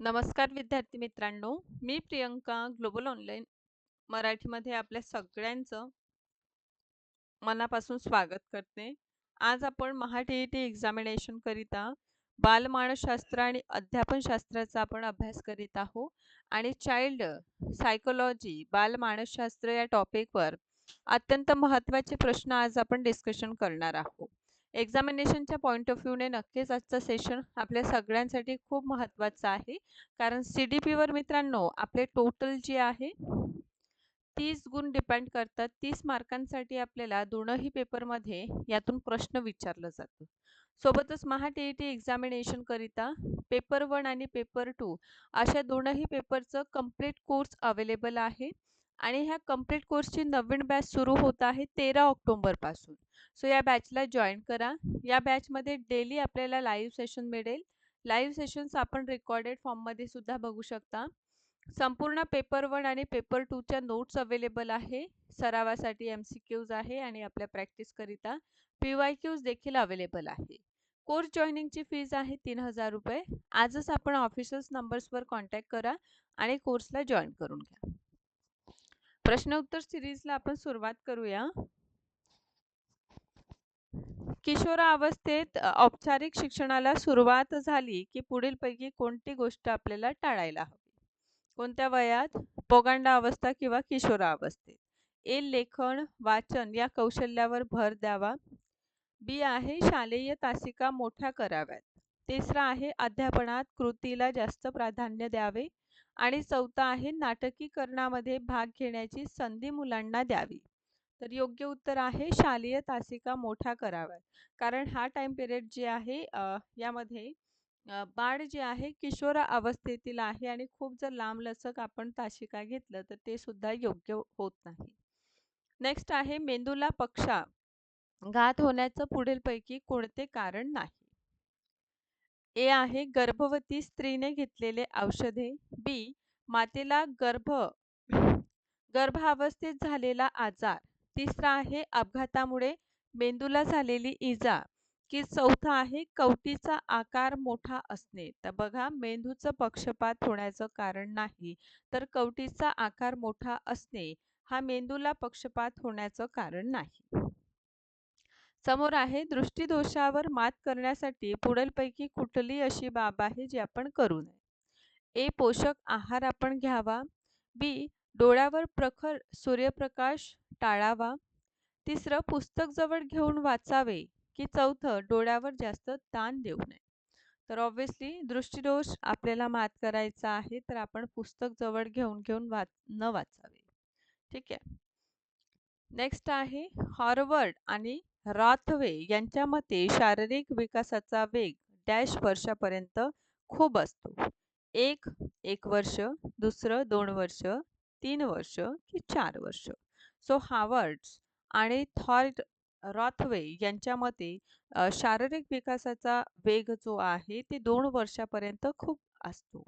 नमस्कार विद्यार्थी मित्रांनो मी प्रियंका ग्लोबल ऑनलाईन मराठीमध्ये आपल्या सगळ्यांचं मनापासून स्वागत करते. आज आपण Maha T E T examination करिता बालमानसशास्त्र आणि अध्यापनशास्त्राचा आपण अभ्यास करीत आहोत आणि चाइल्ड सायकोलॉजी बालमानसशास्त्र या टॉपिकवर अत्यंत महत्त्वाचे प्रश्न आज आपण डिस्कशन करणार आहोत. एक्झामिनेशनच्या पॉईंट ऑफ व्ह्यूने नक्कीच आजचं सेशन आपल्या सगळ्यांसाठी खूप महत्त्वाचं आहे. कारण सी डी पीवर मित्रांनो आपले टोटल जे आहे तीस गुण डिपेंड करतात. तीस मार्कांसाठी आपल्याला दोनही पेपरमध्ये यातून प्रश्न विचारलं जातो. सोबतच Maha T E T examination करिता पेपर वन आणि पेपर टू अशा दोनही पेपरचं कंप्लीट कोर्स अवेलेबल आहे. आणि ह्या कंप्लीट कोर्सची नवीन बॅच सुरू होत आहे तेरा ऑक्टोंबरपासून सो या बॅचला जॉईन करा. या बॅचमध्ये डेली आपल्याला लाईव्ह सेशन मिळेल. लाईव्ह सेशन्स आपण रेकॉर्डेड फॉर्ममध्ये सुद्धा बघू शकता. संपूर्ण पेपर वन आणि पेपर टूच्या नोट्स अवेलेबल आहे. सरावासाठी एम सी क्यूज आहे आणि आपल्या प्रॅक्टिसकरिता पी वाय क्यूज देखील अवेलेबल आहे. कोर्स जॉईनिंगची फीज आहे तीन हजार रुपये. आजच आपण ऑफिशल्स नंबर्सवर कॉन्टॅक्ट करा आणि कोर्सला जॉईन करून घ्या. प्रश्न उत्तर सिरीजला आपण सुरुवात करूया. किशोरावस्थेत औपचारिक शिक्षणाला सुरुवात झाली की पुढीलपैकी कोणती गोष्ट आपल्याला टाळायला हवी? कोणत्या वयात? पोगांडा अवस्था किंवा किशोरावस्थेत ए लेखन वाचन या कौशल्यावर भर द्यावा. बी आहे शालेय तासिका मोठ्या कराव्यात. तिसरा आहे अध्यापनात कृतीला जास्त प्राधान्य द्यावे. आणि चौथा आहे नाटकीकरणामध्ये भाग घेण्याची संधी मुलांना द्यावी. तर योग्य उत्तर आहे शालेय तासिका मोठ्या कराव्यात कारण हा टाइम पिरियड जे आहे यामध्ये बाळ जे आहे किशोर अवस्थेतील आहे आणि खूप जर लांब लचक आपण तासिका घेतलं तर ते सुद्धा योग्य होत नाही. नेक्स्ट आहे मेंदूला पक्षा. घात होण्याचं पुढीलपैकी कोणते कारण नाही. ए आहे गर्भवती स्त्रीने घेतलेले औषधे. बी मातेला गर्भ गर्भावस्थेत झालेला आजार. तिसरा आहे अपघातामुळे मेंदूला झालेली इजा. की चौथा आहे कवटीचा आकार मोठा असणे. तर बघा मेंदूचं पक्षपात होण्याचं कारण नाही तर कवटीचा आकार मोठा असणे हा मेंदूला पक्षपात होण्याचं कारण नाही. समोर आहे दृष्टीदोषावर मात करण्यासाठी पुढीलपैकी कुठली अशी बाब आहे जी आपण करू नये? ए. पोषक आहार आपण घ्यावा. बी. डोळ्यावर प्रखर सूर्यप्रकाश टाळावा. तिसरं पुस्तक जवळ घेऊन वाचावे की चौथं डोळ्यावर जास्त ताण देऊ नये? तर ऑब्व्हियसली दृष्टीदोष आपल्याला मात करायचा आहे तर आपण पुस्तक जवळ घेऊन घेऊन वाच न वाचावे. ठीक आहे. नेक्स्ट आहे हॉरवर्ड आणि रॉथवे यांच्या मते शारीरिक विकासाचा वेग डॅश वर्षापर्यंत खूप असतो. एक एक वर्ष दुसरं दोन वर्ष तीन वर्ष की चार वर्ष. सो हावर्ड्स आणि थॉर्ड रॉथवे यांच्या मते शारीरिक विकासाचा वेग जो आहे ते दोन वर्षापर्यंत खूप असतो.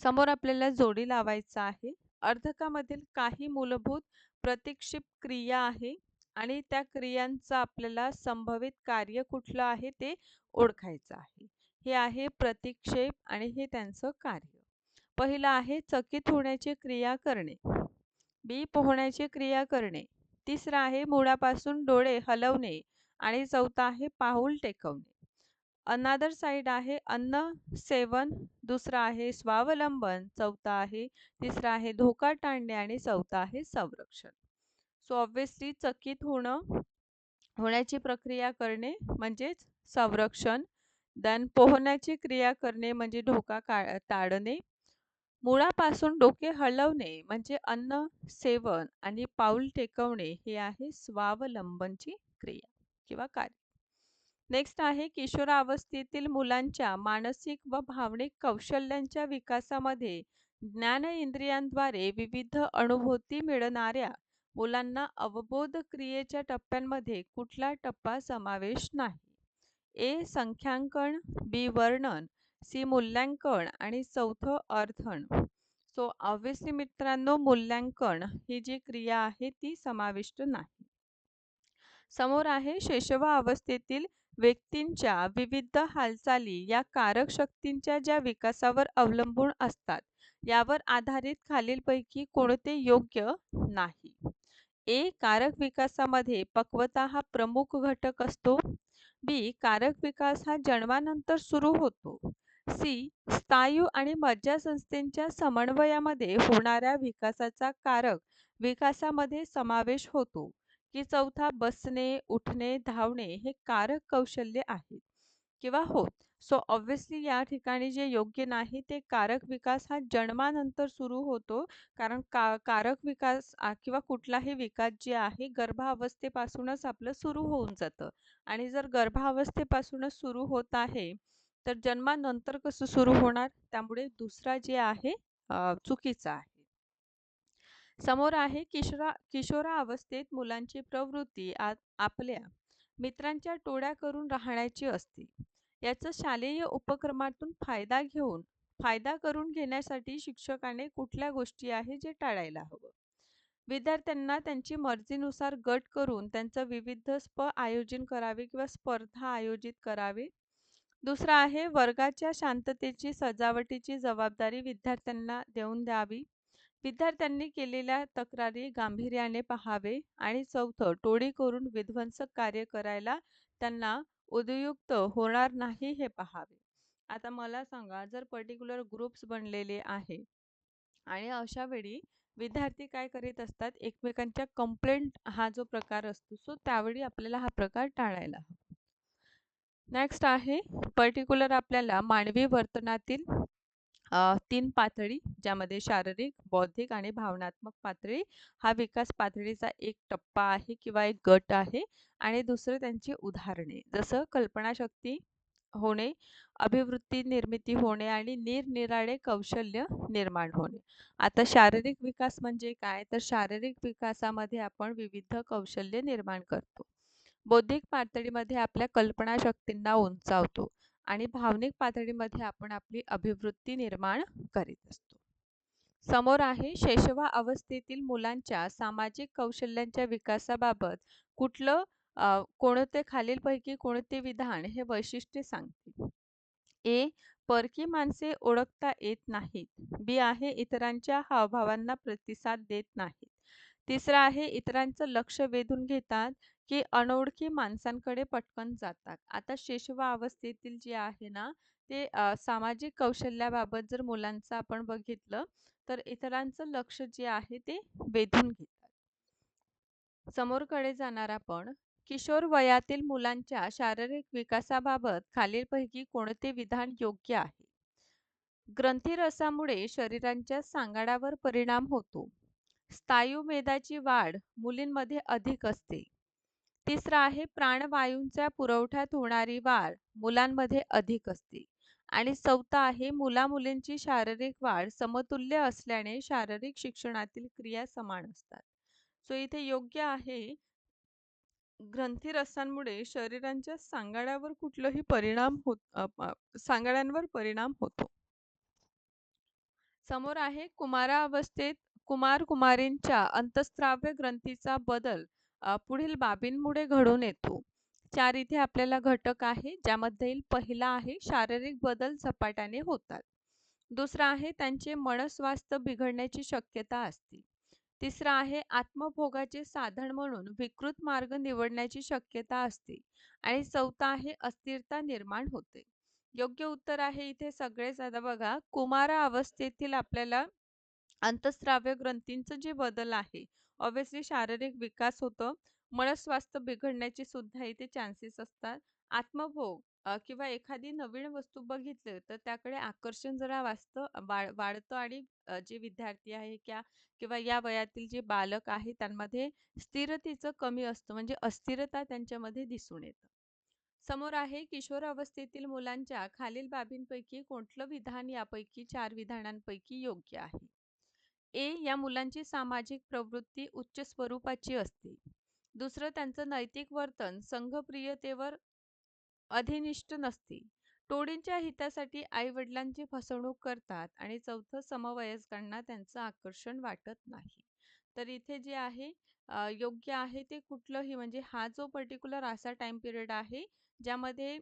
समोर आपल्याला जोडी लावायचा आहे. अर्धकामधील काही मूलभूत प्रतिक्षिप क्रिया आहे. आणि त्या क्रियांचा आपल्याला संभवित कार्य कुठलं आहे ते ओळखायचं आहे. हे आहे प्रतिक्षेप आणि हे त्यांचं कार्य. पहिलं आहे चकित होण्याची क्रिया करणे. बी पोहण्याची क्रिया करणे. तिसरं आहे मुळापासून डोळे हलवणे आणि चौथा आहे पाऊल टेकवणे. अनादर साइड आहे अन्न सेवन. दुसरा आहे स्वावलंबन. चौथा आहे तिसरा आहे धोका टाळणे आणि चौथा आहे संरक्षण. सो ऑब्व्हियसली चकित होणं होण्याची प्रक्रिया करणे म्हणजेच संरक्षण. देन पोहण्याची क्रिया करणे म्हणजे धोका का टाळणे मुळापासून डोके हलवणे म्हणजे अन्न सेवन आणि पाऊल टेकवणे हे आहे स्वावलंबनची क्रिया किंवा कार्य. नेक्स्ट आहे किशोरावस्थेतील मुलांच्या मानसिक व भावनिक कौशल्यांच्या विकासामध्ये ज्ञान इंद्रियांद्वारे विविध अनुभूती मिळणाऱ्या मुलांना अवबोध क्रियेच्या टप्प्यांमध्ये कुठला टप्पा समावेश नाही. ए. संख्यांकन बी. वर्णन सी. मूल्यांकन आणि चौथं अर्थन. सो ऑब्व्हियसली मित्रांनो मूल्यांकन ही जी क्रिया आहे ती समाविष्ट नाही. समोर आहे शेषवा अवस्थेतील व्यक्तींच्या विविध हालचाली या कारक शक्तींच्या ज्या विकासावर अवलंबून असतात यावर आधारित खालीलपैकी कोणते योग्य नाही. ए कारक विकासामध्ये पक्वता हा प्रमुख घटक असतो. बी कारक विकास हा जन्मानंतर सुरू होतो. सी स्नायू आणि मज्जासंस्थेच्या समन्वयामध्ये होणाऱ्या विकासाचा कारक विकासामध्ये समावेश होतो. की चौथा बसणे उठणे धावणे हे कारक कौशल्य आहेत. किंवा होत सो ऑब्व्हियसली या ठिकाणी जे योग्य नाही ते कारक विकास हा जन्मानंतर सुरू होतो. कारण का कारक विकास किंवा कुठलाही विकास जे आहे गर्भावस्थेपासूनच आपलं सुरू होऊन जातं. आणि जर गर्भावस्थेपासूनच सुरू होत आहे तर जन्मानंतर कसं सुरू होणार? त्यामुळे दुसरा जे आहे चुकीचा आहे. समोर आहे किशोरा किशोरावस्थेत मुलांची प्रवृत्ती आपल्या मित्रांच्या टोळ्या करून राहण्याची असते. याचा शालेय उपक्रमातून फायदा घेऊन फायदा करून घेण्यासाठी शिक्षकाने कुठल्या गोष्टी आहे जे टाळायला हवं? विद्यार्थ्यांना त्यांची मर्जीनुसार गट करून त्यांचं विविध स्प आयोजन करावे किंवा स्पर्धा आयोजित करावे? दुसरा आहे वर्गाच्या शांततेची सजावटीची जबाबदारी विद्यार्थ्यांना देऊन द्यावी. विद्यार्थ्यांनी केलेल्या तक्रारी गांभीर्याने पहावे आणि चौथं टोळी करून विध्वंसक कार्य करायला त्यांना उद्युक्त होणार नाही हे पहावे. आता मला सांगा जर पर्टिक्युलर ग्रुप्स बनलेले आहे आणि अशा वेळी विद्यार्थी काय करीत असतात? एकमेकांच्या कंप्लेंट हा जो प्रकार असतो सो त्यावेळी आपल्याला हा प्रकार टाळायला हवा. नेक्स्ट आहे पर्टिक्युलर आपल्याला मानवी वर्तनातील तीन पातळी ज्यामध्ये शारीरिक बौद्धिक आणि भावनात्मक पातळी. हा विकास पातळीचा एक टप्पा आहे किंवा एक गट आहे आणि दुसरं त्यांची उदाहरणे. जसं कल्पनाशक्ती होणे अभिवृत्ती निर्मिती होणे आणि निरनिराळे कौशल्य निर्माण होणे. आता शारीरिक विकास म्हणजे काय? तर शारीरिक विकासामध्ये आपण विविध कौशल्य निर्माण करतो. बौद्धिक पातळीमध्ये आपल्या कल्पनाशक्तींना उंचावतो. आणि भावनिक पातळीमध्ये आपण आपली अभिवृत्ती निर्माण करीत असतो. समोर आहे शैशवा अवस्थेतील मुलांच्या सामाजिक कौशल्यांच्या विकासाबाबत कुठलं कोणते खालीलपैकी कोणते विधान हे वैशिष्ट्य सांगते ए परकी माणसे ओळखता येत नाहीत. बी आहे इतरांच्या हावभावांना प्रतिसाद देत नाहीत. तिसरं आहे इतरांचं लक्ष वेधून घेतात. की अनोळखी माणसांकडे पटकन जातात. आता शिशुवा अवस्थेतील जे आहे ना ते सामाजिक कौशल्याबाबत जर मुलांचं आपण बघितलं तर इतरांचं लक्ष जे आहे ते वेधून घेतात. समोरकडे जाणार आपण किशोर वयातील मुलांच्या शारीरिक विकासाबाबत खालीलपैकी कोणते विधान योग्य आहे? ग्रंथिरसामुळे शरीरांच्या सांगाडावर परिणाम होतो. स्थायू मेदाची वाढ मुलींमध्ये अधिक असते. तिसरा आहे प्राणवायूंच्या पुरवठ्यात होणारी वाढ मुलांमध्ये अधिक असते. आणि चौथा आहे मुला मुलींची शारीरिक वाढ समतुल्य असल्याने शारीरिक शिक्षणातील क्रिया समान असतात. सो इथे योग्य आहे ग्रंथिरसांमुळे शरीरांच्या सांगाड्यावर कुठलंही परिणाम होत सांगाड्यांवर परिणाम होतो. समोर आहे कुमारावस्थेत कुमार कुमारींच्या अंतस्त्राव्य ग्रंथीचा बदल पुढील बाबींमुळे घडून येतो. चार इथे आपल्याला घटक आहे ज्यामध्ये पहिला आहे शारीरिक बदल झपाट्याने होतात. दुसरा आहे त्यांचे मनस्वास्थ्य बिघडण्याची शक्यता असते. तिसरा आहे आत्मभोगाचे साधन म्हणून विकृत मार्ग निवडण्याची शक्यता असते. आणि चौथा आहे अस्थिरता निर्माण होते. योग्य उत्तर आहे इथे सगळेच. आता बघा कुमारा अवस्थेतील आपल्याला अंतस्राव्य ग्रंथींचं जे बदल आहे ऑब्व्हियसली शारीरिक विकास होतो. मनस्वास्थ्य बिघडण्याचे सुद्धा इथे चान्सेस असतात. आत्मभोग किंवा एखादी नवीन वस्तू बघितली तर त्याकडे आकर्षण जरा वाचतं वाढतं आणि जे विद्यार्थी आहे क्या किंवा या वयातील जे बालक आहे त्यांमध्ये स्थिरतेचं कमी असतं म्हणजे अस्थिरता त्यांच्यामध्ये दिसून येतं. समोर आहे किशोर अवस्थेतील मुलांच्या खालील बाबींपैकी कोणतं विधान यापैकी चार विधानांपैकी योग्य आहे? ए या मुलांची सामाजिक प्रवृत्ती उच्च स्वरूपाची असते. दुसरं त्यांचं नैतिक वर्तन संघप्रियतेवर अधिनिष्ठ नसते. टोळींच्या हितासाठी आई वडिलांची फसवणूक करतात आणि चौथं समवयस्कांना त्यांचं आकर्षण वाटत नाही. तर इथे जे आहे योग्य आहे ते कुठलंही म्हणजे हा जो पर्टिक्युलर असा टाइम पिरियड आहे ज्यामध्ये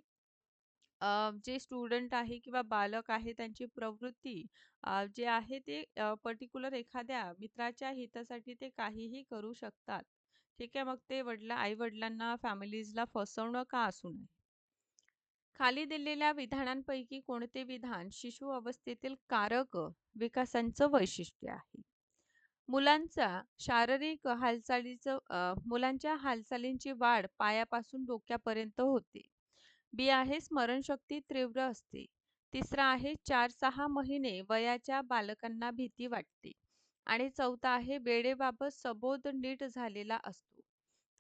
अ, जे स्टुडंट आहे किंवा बालक आहे त्यांची प्रवृत्ती अ, जे आहे ते पर्टिक्युलर एखाद्या मित्राच्या हितासाठी ते काहीही करू शकतात. ठीक आहे. मग ते वडिला आई-वडिलांना, फॅमिलीजला फसवणं का असू नये. खाली दिलेल्या विधानांपैकी कोणते विधान शिशु अवस्थेतील कारक विकासाचं वैशिष्ट्य आहे? मुलांचा शारीरिक हालचालीचं अ, मुलांच्या हालचालींची वाढ पायापासून डोक्यापर्यंत होते. बी आहे स्मरणशक्ती तीव्र असते. तिसरा आहे 4-6 महिने वयाच्या बालकांना भीती वाटते. आणि चौथा आहे वेळेबाबत सबोध नीट झालेला असतो.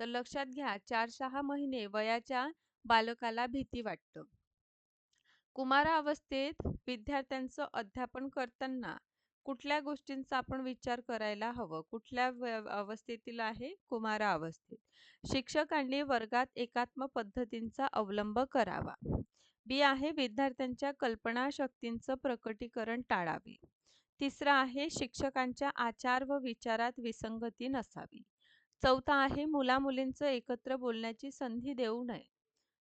तर लक्षात घ्या 4-6 महिने वयाच्या बालकाला भीती वाटतं. कुमारावस्थेत विद्यार्थ्यांचं अध्यापन करताना कुठल्या गोष्टींचा आपण विचार करायला हवं? कुठल्या अवस्थेतील आहे? कुमारावस्थेत. शिक्षकांनी वर्गात एकात्म पद्धतींचा अवलंब करावा. बी आहे विद्यार्थ्यांच्या कल्पनाशक्तींचं प्रकटीकरण टाळावे. तिसरा आहे शिक्षकांच्या आचार व विचारात विसंगती नसावी. चौथा आहे मुला-मुलींचं एकत्र बोलण्याची संधी देऊ नये.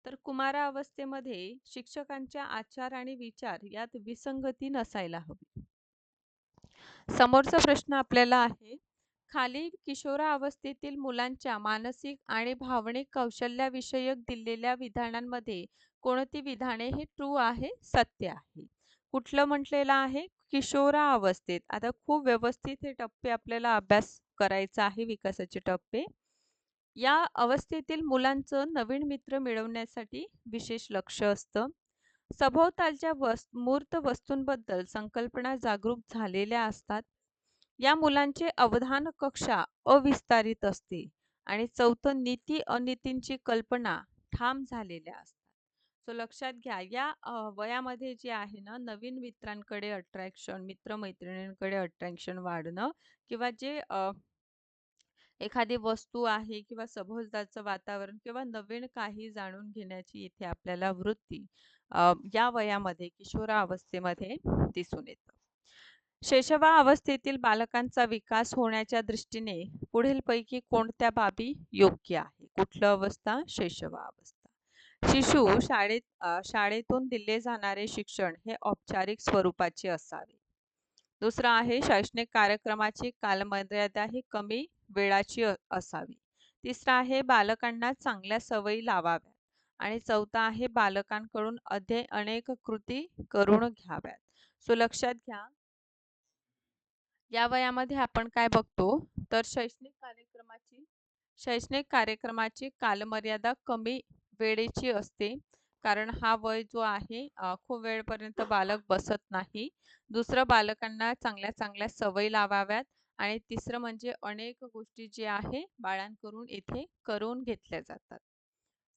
तर कुमारावस्थेमध्ये शिक्षकांच्या आचार आणि विचार यात विसंगती नसायला हवी. समोरचा प्रश्न आपल्याला आहे, खाली किशोरावस्थेतील मुलांच्या मानसिक आणि भावनिक कौशल्याविषयक दिलेल्या विधानांमध्ये कोणती विधाने हे ट्रू आहे, सत्य आहे? कुठलं म्हटलेलं आहे? किशोरावस्थेत. आता खूप व्यवस्थित हे टप्पे आपल्याला अभ्यास करायचा आहे, विकासाचे टप्पे. या अवस्थेतील मुलांचं नवीन मित्र मिळवण्यासाठी विशेष लक्ष असतं. सभोवतालच्या वस् मूर्त वस्तूंबद्दल संकल्पना जागरूक झालेल्या असतात. या मुलांचे अवधान कक्षा अविस्तारित असते आणि चौथं नीती अनितींची कल्पना ठाम झालेल्या असतात. सो लक्षात घ्या या वयामध्ये जे आहे ना नवीन मित्रांकडे अट्रॅक्शन, मित्र-मैत्रिणींकडे अट्रॅक्शन वाढणं किंवा जे एखादी वस्तू आहे किंवा सभोवतालचं वातावरण किंवा नवीन काही जाणून घेण्याची इथे आपल्याला वृत्ती अ, या वयामध्ये किशोरावस्थेमध्ये दिसून येतं. शैशवावस्थेतील बालकांचा विकास होण्याच्या दृष्टीने पुढीलपैकी कोणत्या बाबी योग्य आहे? कुठलं अवस्था? शैशवावस्था. शिशु शाळेत अ, शाळेतून दिले जाणारे शिक्षण हे औपचारिक स्वरूपाचे असावे. दुसरं आहे शैक्षणिक कार्यक्रमाची कालमर्यादा ही कमी वेळाची असावी. तिसरं आहे बालकांना चांगल्या सवयी लावाव्यात आणि चौथा आहे बालकांकडून अधे अनेक कृती करून घ्याव्यात. सो लक्षात घ्या या वयामध्ये आपण काय बघतो तर शैक्षणिक कार्यक्रमाची शैक्षणिक कार्यक्रमाची कालमर्यादा कमी वेळेची असते कारण हा वय जो आहे खूप वेळपर्यंत बालक बसत नाही दुसरं बालकांना चांगल्या चांगल्या सवयी लावाव्यात आणि तिसरं म्हणजे अनेक गोष्टी जे आहे बाळांकडून येथे करून घेतल्या जातात.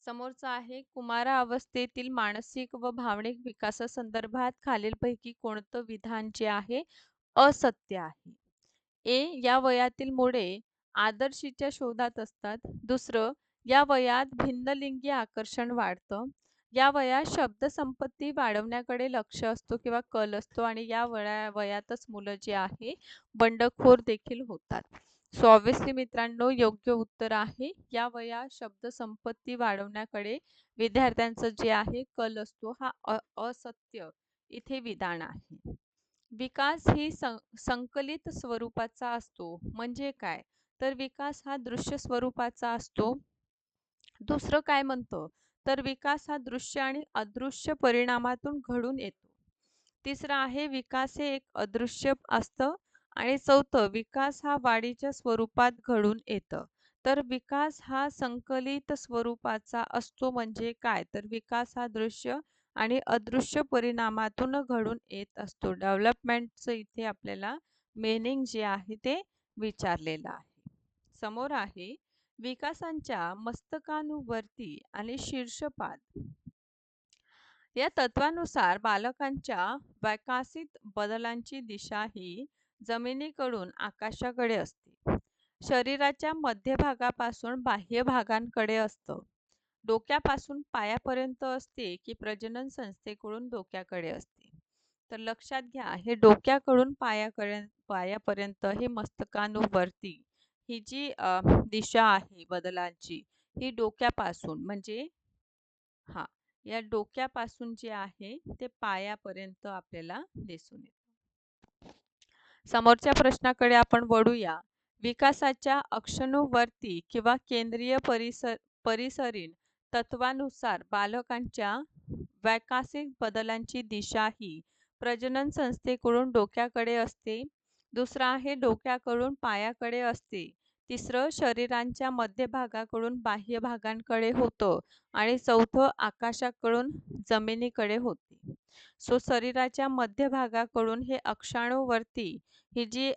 समोरचा आहे कुमारा अवस्थेतील मानसिक व भावनिक विकासासंदर्भात खालीलपैकी कोणतं विधान जे आहे असत्य आहे? ए या वयातील मुळे आदर्शीच्या शोधात असतात. दुसरं या वयात भिन्नलिंगी आकर्षण वाढतं. या वयात शब्दसंपत्ती वाढवण्याकडे लक्ष असतो किंवा कल असतो आणि या वया वयातच मुलं जे आहे बंडखोर देखील होतात. सो ऑब्विसली मित्रांनो योग्य उत्तर आहे. या वयात शब्दसंपत्ती वाढवण्याकडे विद्यार्थ्यांचं जे आहे कल असतो हा असत्य इथे विधान आहे. विकास ही सं संकलित स्वरूपाचा असतो. म्हणजे काय? तर विकास हा दृश्य स्वरूपाचा असतो. दुसरं काय म्हणतं? तर विकास हा दृश्य आणि अदृश्य परिणामातून घडून येतो. तिसरा आहे विकास हे एक अदृश्य असतं आणि चौथं विकास हा वाढीच्या स्वरूपात घडून येतं. तर विकास हा संकलित स्वरूपाचा असतो म्हणजे काय? तर विकास हा दृश्य आणि अदृश्य परिणामातून घडून येत असतो. डेव्हलपमेंटचं इथे आपल्याला मेनिंग जे आहे ते विचारलेलं आहे. समोर आहे विकासांच्या मस्तकांवरती आणि शीर्षपाद. या तत्वानुसार बालकांच्या विकासित बदलांची दिशा ही जमिनीकडून आकाशाकडे असते. शरीराच्या मध्यभागापासून बाह्य भागांकडे असतं. डोक्यापासून पायापर्यंत असते की प्रजनन संस्थेकडून डोक्याकडे असते. तर लक्षात घ्या हे डोक्याकडून पायाकडे पायापर्यंत हे मस्तकानुवरती ही जी दिशा आहे बदलांची ही डोक्यापासून म्हणजे हा या डोक्यापासून जे आहे ते पायापर्यंत आपल्याला दिसून येतं. समोरच्या प्रश्नाकडे आपण वळूया. विकासाच्या अक्षणूवर्ती किंवा केंद्रीय परिसर परिसरीन तत्वानुसार बालकांच्या वैकासिक बदलांची दिशा ही प्रजनन संस्थेकडून डोक्याकडे असते. दुसरं आहे डोक्याकडून पायाकडे असते. तिसरं शरीरांच्या मध्यभागाकडून बाह्य भागांकडे होतं आणि चौथं आकाशाकडून जमिनीकडे होते. सो शरीराच्या मध्यभागाकडून हे अक्षाणूवरती ही जी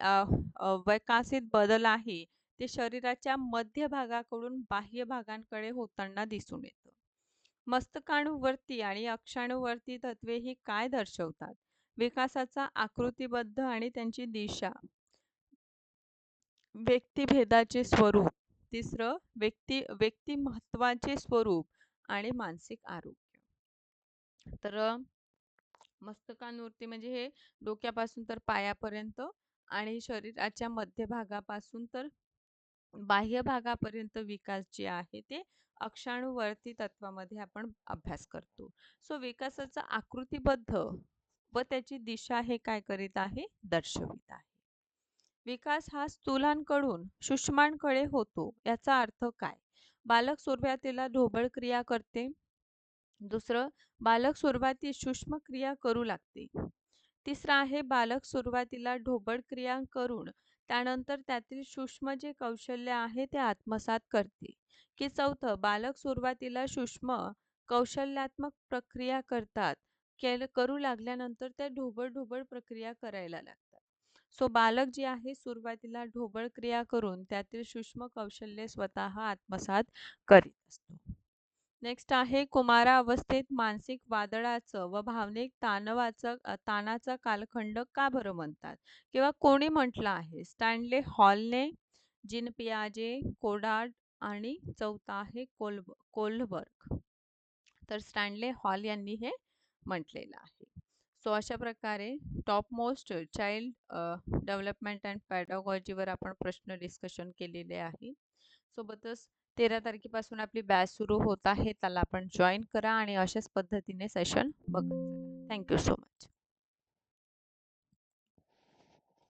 वैकासित बदल आहे ते शरीराच्या मध्यभागाकडून बाह्य भागांकडे होताना दिसून येतं. मस्तकाणूवरती आणि अक्षाणूवरती तत्वे ही काय दर्शवतात? विकासाचा आकृतीबद्ध आणि त्यांची दिशा. व्यक्तिभेदाचे स्वरूप. तिसरं व्यक्ती व्यक्तिमत्त्वाचे स्वरूप आणि मानसिक आरोग्य. तर मस्तकांवरती म्हणजे हे डोक्यापासून तर पायापर्यंत आणि शरीराच्या मध्यभागापासून तर बाह्य भागापर्यंत विकास जे आहे ते अक्षाणुवर्ती तत्वामध्ये आपण अभ्यास करतो. सो विकासाचा आकृतीबद्ध व त्याची दिशा हे काय करीत आहे? दर्शवित आहे. विकास हा स्थूलांकडून सूक्ष्मांकडे होतो. याचा अर्थ काय? बालक सुरुवातीला ढोबळ क्रिया करते. दुसरं बालक सुरुवातीस सूक्ष्म क्रिया करू लागते. तिसरं आहे बालक सुरुवातीला ढोबळ क्रिया करून त्यानंतर त्यातील सूक्ष्म जे कौशल्य आहे ते आत्मसात करते. की चौथं बालक सुरुवातीला सूक्ष्म कौशल्यात्मक प्रक्रिया करतात. केल करू लागल्यानंतर त्या ढोबळ ढोबळ प्रक्रिया करायला लागतात. सो बालक जे आहे सुरुवातीला ढोबळ क्रिया करून त्यातील सूक्ष्म कौशल्य स्वतः आत्मसात करीत असतो. नेक्स्ट आहे कुमारा अवस्थेत मानसिक वादळाचं व भावनिक ताणवाचं अ, ताणाचा कालखंड का बरं म्हणतात? किंवा कोणी म्हटलं आहे? स्टॅनले हॉलने, जिन पियाजे, कोडार्ड आणि चौथा आहे कोल्ब कोल्हबर्ग. तर स्टॅनले हॉल यांनी हे म्हटलेलं आहे. सो अशा प्रकारे top most child development and पॅडॉगॉजीवर आपण प्रश्न डिस्कशन केलेले आहे. सोबतच तेरा तारखेपासून आपली बॅच सुरू होत आहे. त्याला आपण जॉईन करा आणि अशाच पद्धतीने सेशन बघा thank you thank you so much.